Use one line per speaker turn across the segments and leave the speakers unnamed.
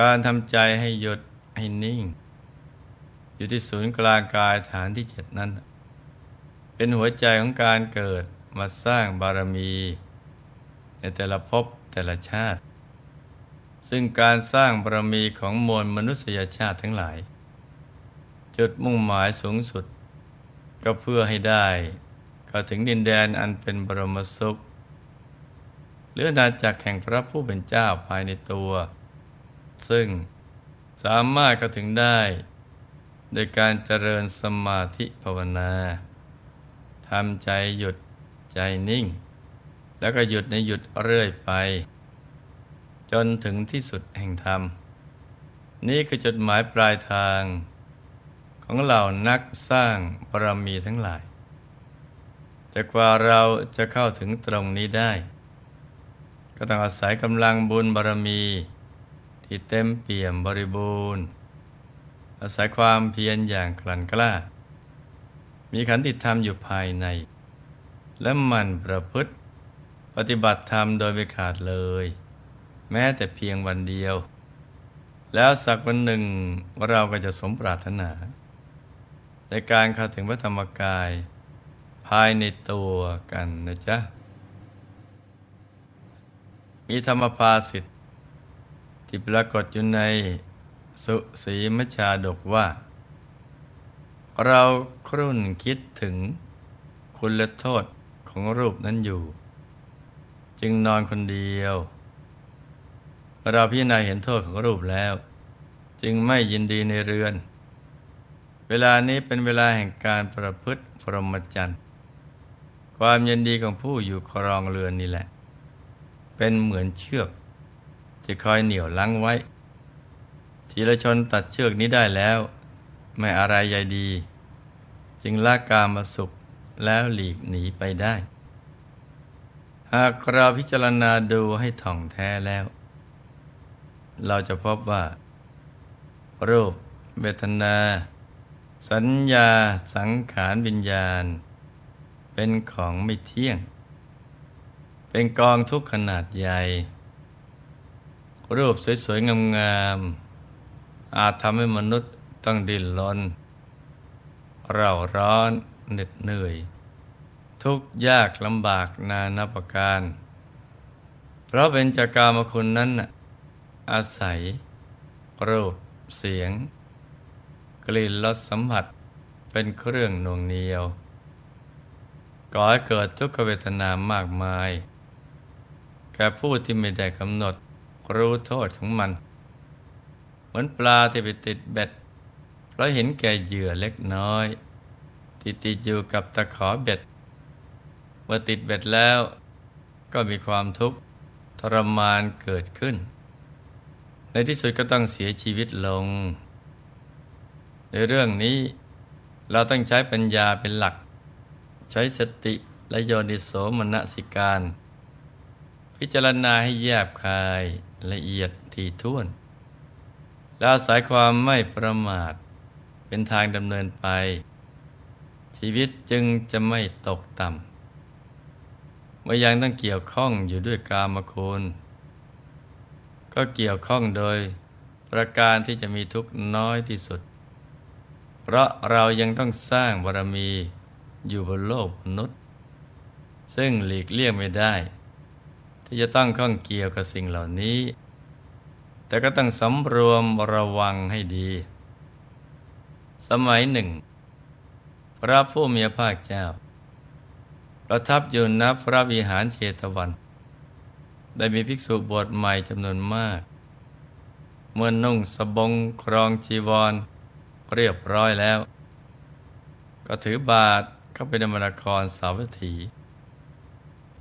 การทำใจให้หยุดให้นิ่ง อยู่ที่ศูนย์กลางกายฐานที่เจ็ดนั้น เป็นหัวใจของการเกิดมาสร้างบารมี ในแต่ละภพแต่ละชาติ ซึ่งการสร้างบารมีของมวลมนุษยชาติทั้งหลาย จุดมุ่งหมายสูงสุด ก็เพื่อให้ได้เข้าถึงดินแดนอันเป็นบรมสุขหรืออาณาจักแห่งพระผู้เป็นเจ้าภายในตัว ซึ่งสามารถเข้าถึงได้ โดยการเจริญสมาธิภาวนาทำใจหยุดใจนิ่ง แล้วก็หยุดในหยุดเรื่อยไป จนถึงที่สุดแห่งธรรม นี่คือจุดหมายปลายทาง ของเหล่านักสร้างบารมีทั้งหลาย แต่กว่าเราจะเข้าถึงตรงนี้ได้ ก็ต้องอาศัยกำลังบุญบารมี ที่เต็มเปี่ยมบริบูรณ์ อาศัยความเพียรอย่างกลั่นกล้า มีขันติธรรมอยู่ภายใน และมันประพฤติปฏิบัติธรรมโดยไม่ขาดเลย แม้แต่เพียงวันเดียว แล้วสักวันหนึ่งเราก็จะสมปรารถนา ในการเข้าถึงพระธรรมกาย ภายในตัวกันนะจ๊ะมีธรรมภาสิทธิ ที่ปรากฏอยู่ในสุสีมชาดกว่า เราครุ่นคิดถึงคุณและโทษของรูปนั้นอยู่ จึงนอนคนเดียว เราพิจารณาเห็นโทษของรูปแล้ว จึงไม่ยินดีในเรือน เวลานี้เป็นเวลาแห่งการประพฤติพรหมจรรย์ความยินดีของผู้อยู่ครองเรือนนี่แหละ เป็นเหมือนเชือก ที่คอยเหนี่ยวลังไว้ ทีละชนตัดเชือกนี้ได้แล้ว ไม่อะไรใหญ่ดี จึงละกามาสุขแล้วหลีกหนีไปได้ หากเราพิจารณาดูให้ถ่องแท้แล้ว เราจะพบว่า รูปเวทนา สัญญาสังขารวิญญาณ เป็นของไม่เที่ยง เป็นกองทุกขนาดใหญ่ รูปสวย ๆ งามๆอาจทำให้มนุษย์ต้องดิ้นรนเร่าร้อนเหน็ดเหนื่อย ทุกยากลำบากนานาประการ เพราะเป็นจากกามคุณนั้นอาศัย รูปเสียง กลิ่นรสสัมผัสเป็นเครื่องนวงเหนียวก่อให้เกิดทุกขเวทนามากมาย แก่ผู้ที่ไม่ได้กำหนด รู้โทษของมัน เหมือนปลาที่ไปติดเบ็ด เพราะเห็นแก่เหยื่อเล็กน้อยที่ติดอยู่กับตะขอเบ็ด เมื่อติดเบ็ดแล้วก็มีความทุกข์ทรมานเกิดขึ้น ในที่สุดก็ต้องเสียชีวิตลง ในเรื่องนี้เราต้องใช้ปัญญาเป็นหลัก ใช้สติและโยนิโสมนสิการ พิจารณาให้แยบคาย ละเอียดถี่ถ้วน แล้วสายความไม่ประมาทเป็นทางดำเนินไป ชีวิตจึงจะไม่ตกต่ำเมื่อยังต้องเกี่ยวข้องอยู่ด้วยกามคุณก็เกี่ยวข้องโดยประการที่จะมีทุกข์น้อยที่สุด เพราะเรายังต้องสร้างบารมีอยู่บนโลกมนุษย์ ซึ่งหลีกเลี่ยงไม่ได้ ที่จะต้องข้องเกี่ยวกับสิ่งเหล่านี้ แต่ก็ต้องสำรวมระวังให้ดี สมัยหนึ่ง พระผู้มีพระเจ้า ประทับอยู่ณพระวิหารเชตวัน ได้มีภิกษุบวชใหม่จำนวนมาก เมื่อนุ่งสบงครองจีวร เรียบร้อยแล้ว ก็ถือบาทเข้าไปในมรครสาวัตถี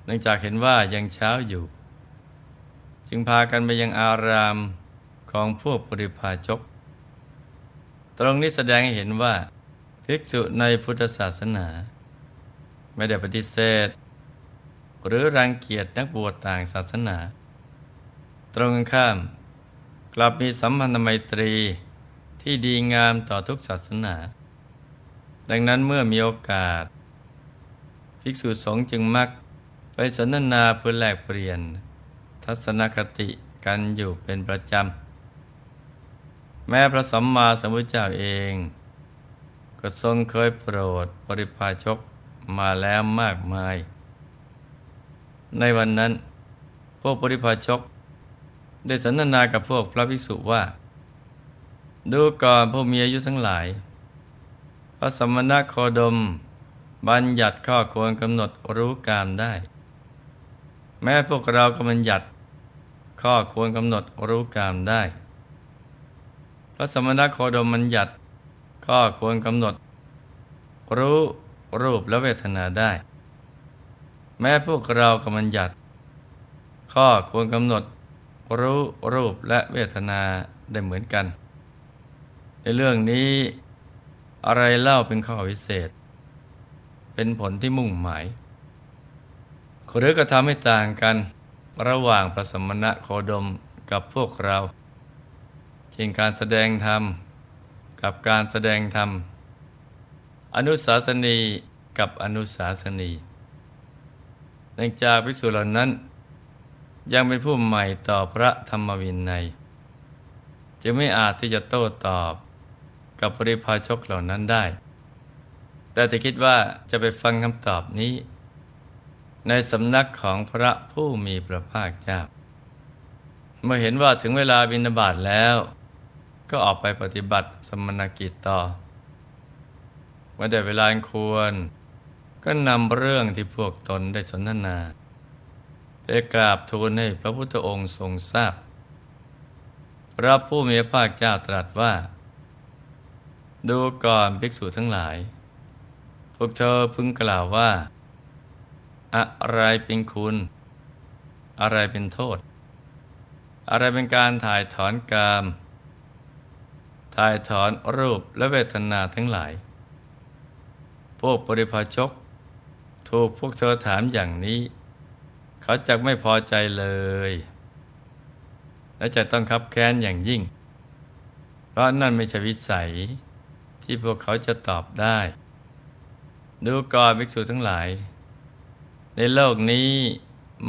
เนื่องจากเห็นว่ายังเช้าอยู่ จึงพากันไปยังอารามของพวกปริพาชก ตรงนี้แสดงให้เห็นว่า ภิกษุในพุทธศาสนา ไม่ได้ปฏิเสธ หรือรังเกียจนักบวชต่างศาสนา ตรงกันข้าม กลับมีสัมพันธไมตรีที่ดีงามต่อทุกศาสนา ดังนั้นเมื่อมีโอกาส ภิกษุสงฆ์จึงมัก ไปสนทนาเพื่อแลกเปลี่ยน ทัศนคติกันอยู่เป็นประจำ แม้พระสัมมาสัมพุทธเจ้าเอง ก็ทรงเคยโปรดปริพาชกมาแล้วมากมาย ในวันนั้น พวกปริพาชก ได้สนทนากับพวกพระภิกษุว่า ดูก่อนผู้มีอายุทั้งหลาย พระสมณโคดม บัญญัติข้อควรกำหนดรู้กามได้ แม้พวกเราก็บัญญัติข้อควรกำหนดรู้กามได้ พระสมณโคดมบัญญัติข้อควรกำหนด รู้รูปและเวทนาได้ แม้พวกเราก็บัญญัติข้อควรกำหนด รู้รูปและเวทนาได้เหมือนกัน ในเรื่องนี้อะไรเล่าเป็นข้อวิเศษ เป็นผลที่มุ่งหมาย หรือก็ทำให้ต่างกันระหว่างพระสมณะโคดมกับพวกเรา เช่นการแสดงธรรม กับการแสดงธรรม อนุสาสนีกับอนุสาสนีเนื่องจากพิสูจน์เหล่านั้น ยังเป็นผู้ใหม่ต่อพระธรรมวินัยจึงไม่อาจที่จะโต้ตอบกับปริพาชกเหล่านั้นได้ แต่จะคิดว่าจะไปฟังคำตอบนี้ ในสำนักของพระผู้มีพระภาคเจ้า เมื่อเห็นว่าถึงเวลาบิณฑบาตแล้ว ก็ออกไปปฏิบัติสมณกิจต่อ เมื่อได้เวลาควร ก็นำเรื่องที่พวกตนได้สนทนาไปกราบทูลให้พระพุทธองค์ทรงทราบ พระผู้มีพระภาคเจ้าตรัสว่า ดูก่อนภิกษุทั้งหลาย พวกเธอพึงกล่าวว่า อะไรเป็นคุณ อะไรเป็นโทษ อะไรเป็นการถ่ายถอนกาม ถ่ายถอนรูปและเวทนาทั้งหลาย พวกปริพาชก ถูกพวกเธอถามอย่างนี้ เขาจะไม่พอใจเลย และจะต้องคับแค้นอย่างยิ่ง เพราะนั่นไม่ใช่วิสัยที่พวกเขาจะตอบได้ ดูก่อนภิกษุทั้งหลาย ในโลกนี้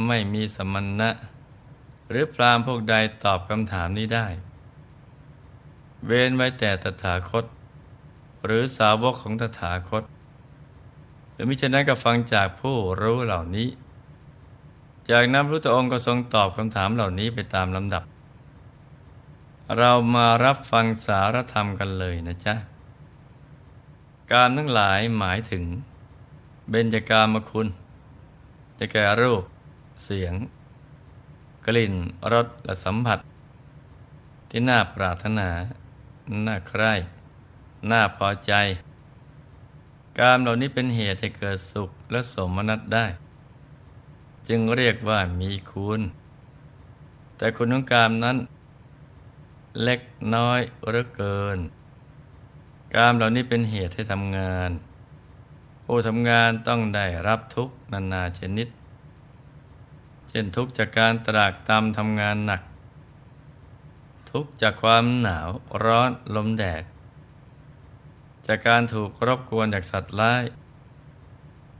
ไม่มีสมณะ หรือพรามพวกใดตอบคำถามนี้ได้ เว้นไว้แต่ตถาคต หรือสาวกของตถาคต หรือมิฉะนั้นก็ฟังจากผู้รู้เหล่านี้ จากนั้นพระองค์ก็ทรงตอบคำถามเหล่านี้ไปตามลำดับ เรามารับฟังสารธรรมกันเลยนะจ๊ะการทั้งหลายหมายถึงเบญจกามคุณ จะแก่รูป เสียง กลิ่น รส และสัมผัส ที่น่าปรารถนา น่าใคร่ น่าพอใจ กามเหล่านี้เป็นเหตุให้เกิดสุขและสมนัตได้ จึงเรียกว่ามีคุณ แต่คุณของกามนั้น เล็กน้อยหรือเกิน กามเหล่านี้เป็นเหตุให้ทำงาน ผู้ทำงานต้องได้รับทุกนานาชนิด เช่นทุกจากการตรากตรำทำงานหนัก ทุกจากความหนาวร้อนลมแดด จากการถูกรบกวนจากสัตว์ร้าย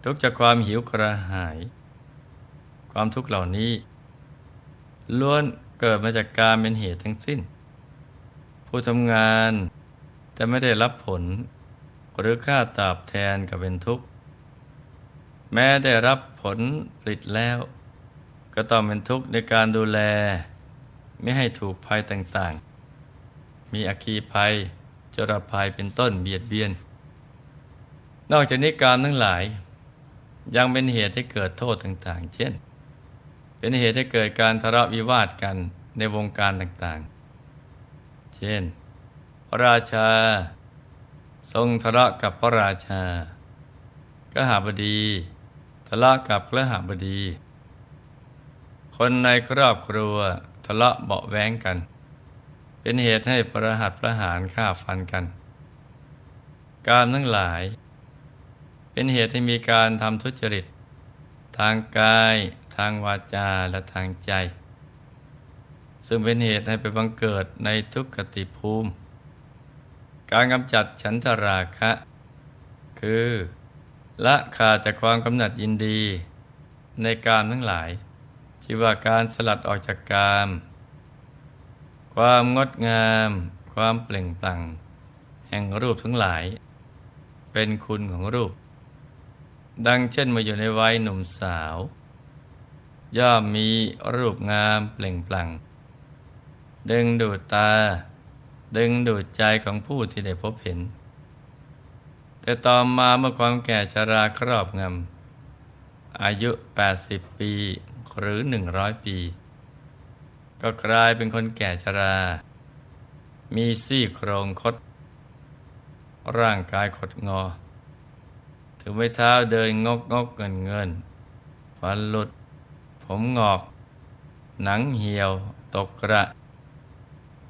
ทุกจากความหิวกระหาย ความทุกข์เหล่านี้ล้วนเกิดมาจากการเป็นเหตุทั้งสิ้น ผู้ทำงานแต่ไม่ได้รับผล หรือค่าตอบแทนก็เป็นทุกข์ แม้ได้รับผลผลิตแล้ว ก็ต้องเป็นทุกข์ในการดูแล ไม่ให้ถูกภัยต่างๆ มีอคคีภัย จรภัยเป็นต้นเบียดเบียน นอกจากนี้การทั้งหลาย ยังเป็นเหตุให้เกิดโทษต่างๆ เช่น เป็นเหตุให้เกิดการทะเลาะวิวาทกันในวงการต่างๆ เช่นพระราชา ทรงทะเลาะกับพระราชาก็หาบดีทะเลาะกับกระหาบดี คนในครอบครัวทะเลาะเบาแว้งกัน เป็นเหตุให้ประหัตประหารฆ่าฟันกัน การทั้งหลาย เป็นเหตุให้มีการทำทุจริต ทางกายทางวาจาและทางใจ ซึ่งเป็นเหตุให้ไปบังเกิดในทุกขติภูมิ การกำจัดฉันทราคะ คือละขาดจากความกำหนัดยินดี ในการทั้งหลาย ที่ว่าการสลัดออกจากกาม ความงดงามคความเปล่งปลั่ง แห่งรูปทั้งหลาย เป็นคุณของรูป ดังเช่นมาอยู่ในวัยหนุ่มสาว ย่อมมีรูปงามเปล่งปลั่ง ดึงดูดตา ดึงดูดใจของผู้ที่ได้พบเห็น แต่ต่อมาเมื่อความแก่ชราครอบงำอายุ 80 ปีหรือ 100 ปี ก็กลายเป็นคนแก่ชรา มีซี่โครงคด ร่างกายขดงอถึงไม่เท้าเดินงกงกเงินเงินฟันหลุด ผมงอก หนังเหี่ยวตกกระ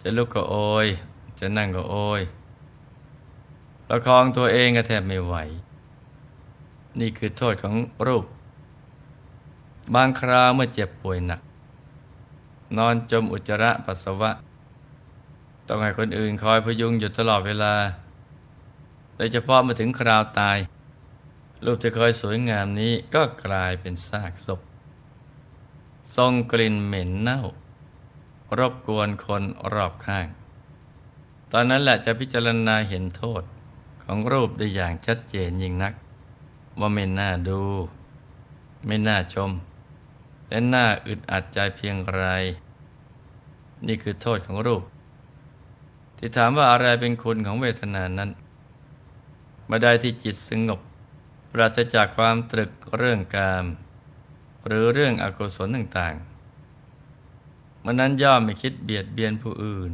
จะลุกก็โอย จะนั่งก็โอยประคองตัวเองก็แทบไม่ไหว นี่คือโทษของรูป บางคราวเมื่อเจ็บป่วยหนัก นอนจมอุจจาระปัสสาวะ ต้องให้คนอื่นคอยพยุงอยู่ตลอดเวลา โดยเฉพาะมาถึงคราวตาย รูปที่เคยสวยงามนี้ก็กลายเป็นซากศพทรงกลิ่นเหม็นเน่า รบกวนคนรอบข้าง ตอนนั้นแหละจะพิจารณาเห็นโทษของรูปได้อย่างชัดเจนยิ่งนัก ว่าไม่น่าดู ไม่น่าชม และน่าอึดอัดใจเพียงไร นี่คือโทษของรูป ที่ถามว่าอะไรเป็นคุณของเวทนานั้นมาได้ที่จิตสงบปราศจากความตรึกเรื่องกาม หรือเรื่องอกุศลต่างๆ มันนั้นย่อมไม่คิดเบียดเบียนผู้อื่น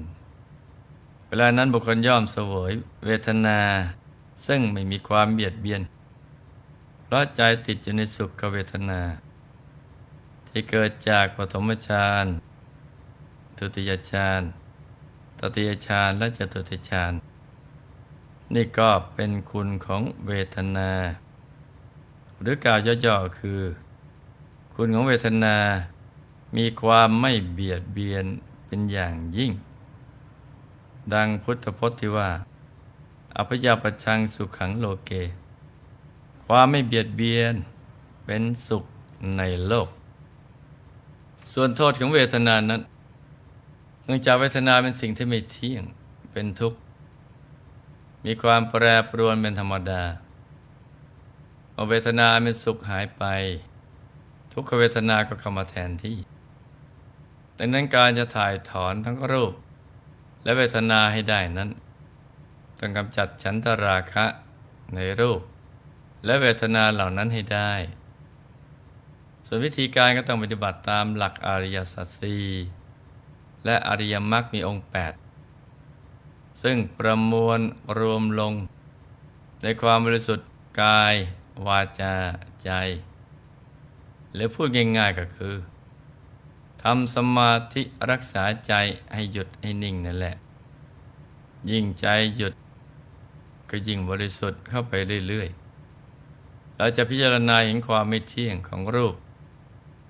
เวลานั้นบุคคลย่อมเสวยเวทนา ซึ่งไม่มีความเบียดเบียน เพราะใจติดอยู่ในสุขเวทนา ที่เกิดจากปฐมฌานทุติยฌานตติยฌานและจตุติฌานนี่ก็เป็นคุณของเวทนา หรือกล่าวย่อๆคือ คุณของเวทนา มีความไม่เบียดเบียนเป็นอย่างยิ่ง ดังพุทธพจน์ที่ว่า อภยาปชังสุขังโลเก ความไม่เบียดเบียนเป็นสุขในโลก ส่วนโทษของเวทนานั้น เนื่องจากเวทนาเป็นสิ่งที่ไม่เที่ยง เป็นทุกข์ มีความแปรปรวนเป็นธรรมดาเมื่อเวทนาเป็นสุขหายไป ทุกขเวทนาก็เข้ามาแทนที่ ดังนั้นการจะถ่ายถอนทั้งรูป และเวทนาให้ได้นั้น ต้องกำจัดฉันทราคะในรูป และเวทนาเหล่านั้นให้ได้ ส่วนวิธีการก็ต้องปฏิบัติตามหลักอริยสัจสี่และอริยมรรคมีองค์ 8 ซึ่งประมวลรวมลง ในความบริสุทธิ์กาย วาจา ใจ หรือพูดง่ายๆก็คือทำสมาธิรักษาใจให้หยุดให้นิ่งนั่นแหละ ยิ่งใจหยุด ก็ยิ่งบริสุทธิ์เข้าไปเรื่อยๆ เราจะพิจารณาเห็นความไม่เที่ยงของรูป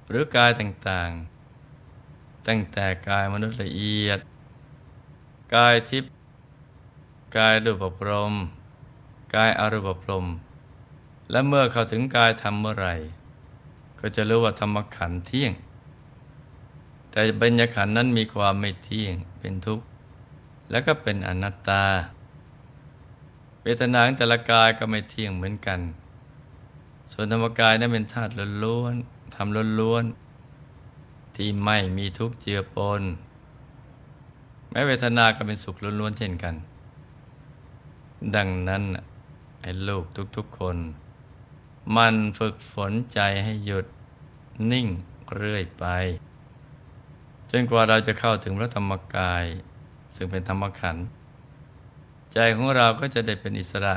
หรือกายต่างๆ ตั้งแต่กายมนุษย์ละเอียด กายทิพย์กายรูปปรม กายอรูปปรม และเมื่อเข้าถึงกายธรรมเมื่อไหร่ ก็จะรู้ว่าธรรมขันเที่ยง แต่บัญญขันนั้นมีความไม่เที่ยงเป็นทุกข์ และก็เป็นอนัตตา เวทนาแต่ละกายก็ไม่เที่ยงเหมือนกัน ส่วนธรรมกายนั้นเป็นธาตุล้วนๆทำล้วนๆที่ไม่มีทุกข์เจือปนแม้เวทนาก็เป็นสุขล้วนๆเช่นกัน ดังนั้นไอ้ลูกทุกๆคน มันฝึกฝนใจให้หยุด นิ่งเรื่อยไป จนกว่าเราจะเข้าถึงพระธรรมกาย ซึ่งเป็นธรรมขันธ์ใจของเราก็จะได้เป็นอิสระ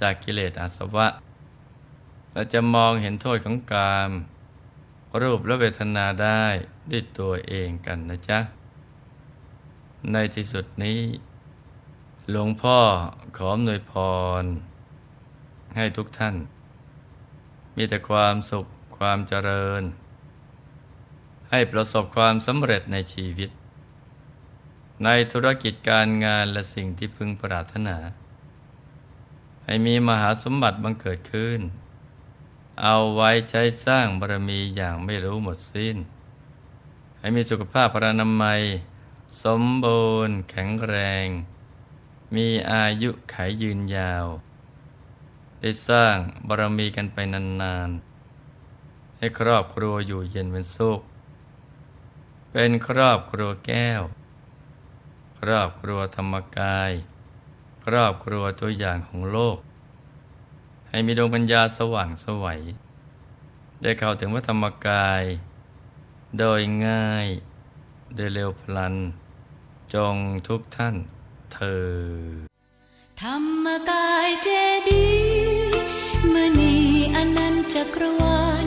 จากกิเลสอาสวะเราจะมองเห็นโทษของกาม รูปและเวทนาได้ด้วยตัวเองกันนะจ๊ะ ในที่สุดนี้ หลวงพ่อขออำนวยพร ให้ทุกท่าน มีแต่ความสุข ความเจริญ ให้ประสบความสำเร็จในชีวิต ในธุรกิจการงานและสิ่งที่พึงปรารถนา ให้มีมหาสมบัติบังเกิดขึ้น เอาไว้ใช้สร้างบารมีอย่างไม่รู้หมดสิ้น ให้มีสุขภาพพรานามัย สมบูรณ์ แข็งแรง มีอายุขายยืนยาวได้สร้างบารมีกันไปนานๆ ให้ครอบครัวอยู่เย็นเป็นสุข เป็นครอบครัวแก้ว ครอบครัวธรรมกาย ครอบครัวตัวอย่างของโลก ให้มีดวงปัญญาสว่างสวัยได้เข้าถึงพระธรรมกาย โดยง่าย โดยเร็วพลัน จงทุกท่านเธอ
ธรรมกายเจดีย์มณีอนันต์จักรวาล